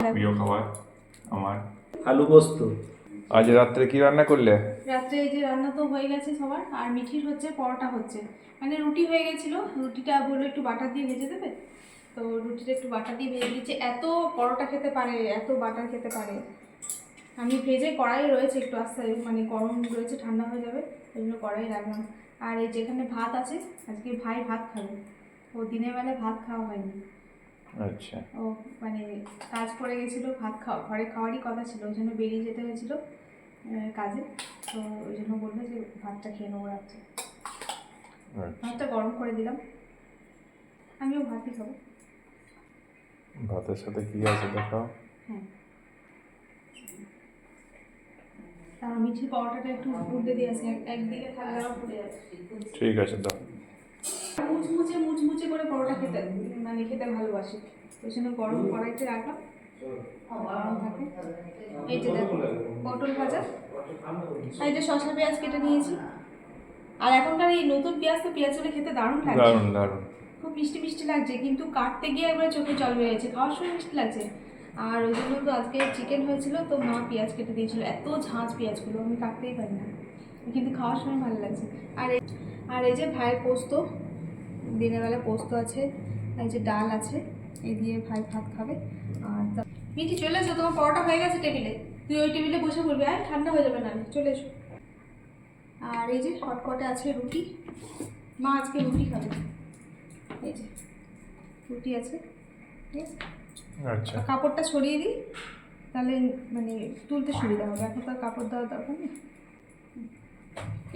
প্রিয় খাবার আমার। আলু পোস্ত। আজ রাত্রে কি রান্না করলে? রাত্রে এই যে রান্না তো হয়ে গেছে সবার আর মিঠির হচ্ছে পরোটা হচ্ছে। মানে রুটি হয়ে গেছিল রুটিটা বলল একটু বাটার দিয়ে ভেজে দেবে। তো রুটিটা একটু বাটার দিয়ে ভেজে দিচ্ছে। এত পরোটা খেতে পারে এত বাটার খেতে পারে। আমি ভেজে কড়াই রয়েছে একটু আস্তে মানে গরম রয়েছে ঠান্ডা হয়ে যাবে ওই জন্য কড়াই রাখলাম। আর এই যেখানে ভাত আছে আজকে ভাই ভাত খাবে। ও দিনের বেলায় ভাত খাওয়া হয়নি। আচ্ছা। ও মানে কাজ করে গেছিল ভাত খাওয়া ঘরে খাওয়ারই কথা ছিল ওই জন্য বেরিয়ে যেতে হয়েছিল কাজে। তো ওই জন্য বলল যে ভাতটা খেয়ে নেব রাত্রে। আচ্ছা। ভাতটা গরম করে দিলাম। আমিও ভাতই খাব। ভাতের সাথে কি আছে দেখাও? হ্যাঁ। তার মিঠির পাওয়াটাটা একটু উল্টে দিয়ে আসি একদিকে থাকলে পুড়ে ঠিক আছে দাও। মুচমুচে মুচমুচে করে পরোটা খেতে মানে খেতে ভালোবাসি। ওই জন্য গরম কড়াইতে রাখলাম। গরম থাকে। এই যে দেখো পটল ভাজা। আর শসা পেঁয়াজ কেটে নিয়েছি। আর এখনকার এই নতুন পেঁয়াজ তো খেতে দারুণ লাগছে দারুণ দারুণ। খুব মিষ্টি মিষ্টি লাগছে। কিন্তু কাটতে গিয়ে একবার চোখে জল বেরিয়েছে খাওয়ার সময় মিষ্টি লাগছে। আর ওই জন্য তো আজকে চিকেন হয়েছিল তো মা পেঁয়াজ কেটে দিয়েছিল। এত ঝাঁঝ পেঁয়াজগুলো আমি কাটতেই পারি না। কিন্তু খাওয়ার সময় ভালো লাগছে। আর এই আর এই যে ভাইয়ের পোস্ত দিনের বেলা পোস্ত আছে এই যে ডাল আছে এই দিয়ে ভাই ভাত খাবে। আর মিঠি চলে এসো তোমার পরোটা হয়ে গেছে টেবিলে। তুই ওই টেবিলে বসে পড়বি আর ঠান্ডা হয়ে যাবে না চলে এসো। আর এই যে কটকটে আছে রুটি। মা আজকে রুটি খাবে। এই যে রুটি আছে ঠিক আছে? আচ্ছা। কাপড়টা ছড়িয়ে দিই তাহলে মানে তুলতে সুবিধা হবে। এখন তো কাপড় দেওয়ার দরকার নেই।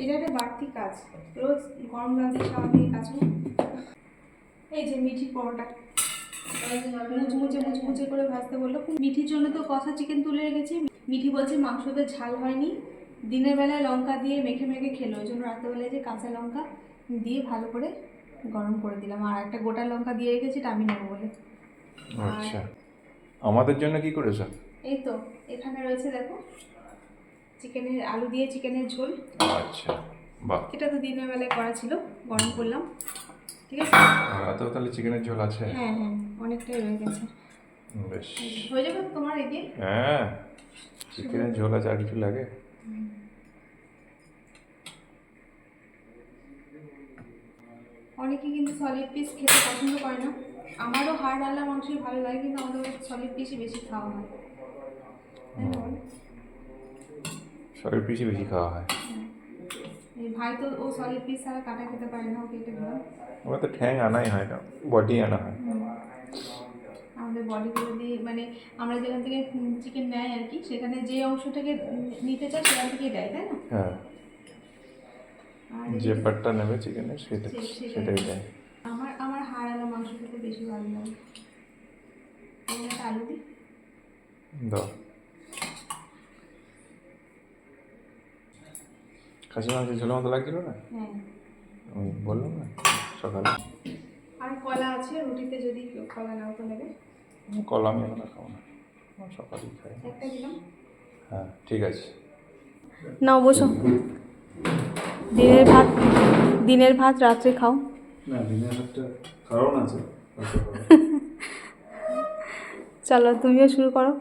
এটা একটা বাড়তি কাজ। রোজ গরম রাঁধি স্বাভাবিক কাজ করি। এই যে মিঠি পরোটা। মুচমুচে মুচমুচে করে ভাজতে বলল। মিঠির জন্য তো কষা চিকেন তুলে রেখেছি। মিঠি বলছে মাংসতে ঝাল হয়নি। দিনের বেলায় লঙ্কা দিয়ে মেখে মেখে খেলো। ওই জন্য রাত্রেবেলায় যে কাঁচা লঙ্কা দিয়ে ভালো করে গরম করে দিলাম। আর একটা গোটা লঙ্কা দিয়ে রেখেছি এটা আমি নেব বলে। আচ্ছা। আমাদের জন্য কি করেছ? এই তো এখানে রয়েছে দেখো চিকেনের আলু দিয়ে চিকেনের ঝোল। আচ্ছা বাহ। এটা তো দিনের বেলায় করা ছিল গরম করলাম। ঠিক আছে? রাতেও তাহলে চিকেনের ঝোল আছে? হ্যাঁ হ্যাঁ অনেকটাই রয়ে গেছে। বেশ। হয়ে যাবে তোমার এদিকে হ্যাঁ চিকেনের ঝোল আছে আর কিছু লাগে? অনেকে কিন্তু সলিড পিস খেতে পছন্দ করে না। আমারও হাড় ডাল্লা মাংসই ভালো লাগে কিন্তু আমাদের সলিড পিসই বেশি খাওয়া হয় তাই না বলো? সবের পিছিয়ে বেশি খাওয়া হয় হ্যাঁ। এই ভাই তো ও সলিড পিস ছাড়া কাটা খেতে পারে না ও কেটে দিলাম আমরা তো ঠ্যাং আনাই হয় না বডি আনা হয় হুম। আমাদের বডিগুলো দিয়ে মানে আমরা যেখান থেকে চিকেন নেয় আর কি সেখানে যে অংশটাকে উম, নিতে চায় সেখান থেকেই দেয় তাই না হ্যাঁ আর যে পাটটা নেবে চিকেনের সেটা সে- সেটাই। সেটাই দেয় আমার আমার হাড় আলো মাংস খেতে বেশি ভালো লাগে এখানে একটা আলু দিই দাও খাসি মাংস ঝোলের মতো লাগছিল না? হ্যাঁ। আমি বললাম না সকালে। আর কলা আছে? রুটিতে যদি কলা নাও তো নেবে। কলা আমি এখন খাব না। সকালেই খাই। একটা দিলাম। হ্যাঁ ঠিক আছে। নাও বসো। দিনের ভাত দিনের ভাত রাত্রে খাও। না দিনের একটা কারণ আছে। চলো তুমিও শুরু করো।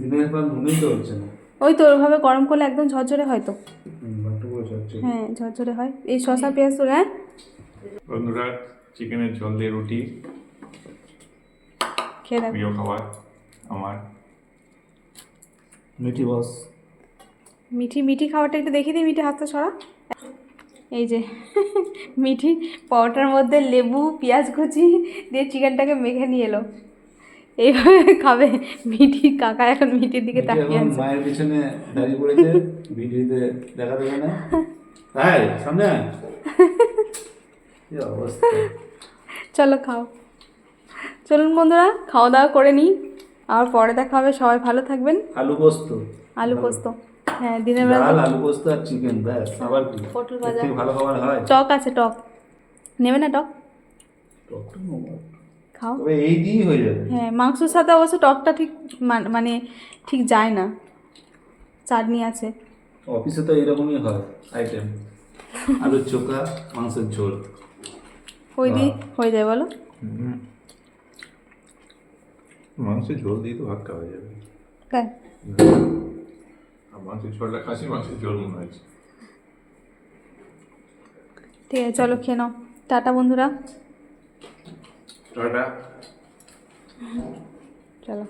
দিনের পর মনেই তো হচ্ছে না। ওই তো ওইভাবে গরম করলে একদম ঝরঝরে হয় তো। হ্যাঁ ঝরঝরে হয়। এই শশা পেঁয়াজ তো হ্যাঁ? বন্ধুরা চিকেনের ঝোল দিয়ে রুটি। খেয়ে দেখো। প্রিয় খাবার আমার। মিঠি বস। মিঠি মিঠি খাবারটা একটু দেখিয়ে দিই মিঠি হাতটা ছড়া এই যে মিঠি পরোটার মধ্যে লেবু পেঁয়াজ কুচি দিয়ে চিকেনটাকে মেখে নিয়ে এলো। এইভাবে খাবে মিঠি কাকা এখন মিঠির দিকে তাকিয়ে আছে। মায়ের পিছনে দাঁড়িয়ে পড়েছে ভিডিওতে দেখা দেবে না। তাই সামনে। চলো খাও। চলুন বন্ধুরা খাওয়া দাওয়া করে নিই। আর পরে দেখা হবে। সবাই ভালো থাকবেন। আলু পোস্ত। আলু পোস্ত। হ্যাঁ দিনের বেলা আলু পোস্ত আর চিকেন ব্যাস আবার কি? পটল ভাজা। ভালো খাবার হয়। টক আছে টক। নেবে না টক? খাও। তবে এই দিয়েই হয়ে যাবে। হ্যাঁ মাংসর সাথে অবশ্য টকটা ঠিক মান- মানে ঠিক যায় না। চাটনি আছে। অফিসে তো এরকমই হয় আইটেম আলুর চোখা মাংসের ঝোল। ওই দিয়ে হয়ে যায় বলো। মাংসের ঝোল দিয়ে তো ভাত খাওয়া যাবে। তাই? মাংসের ঝোলটা খাসি মাংসের ঝোল মনে হয়েছে। ঠিক আছে চলো খেয়ে নাও। টাটা বন্ধুরা। টাটা। চলো।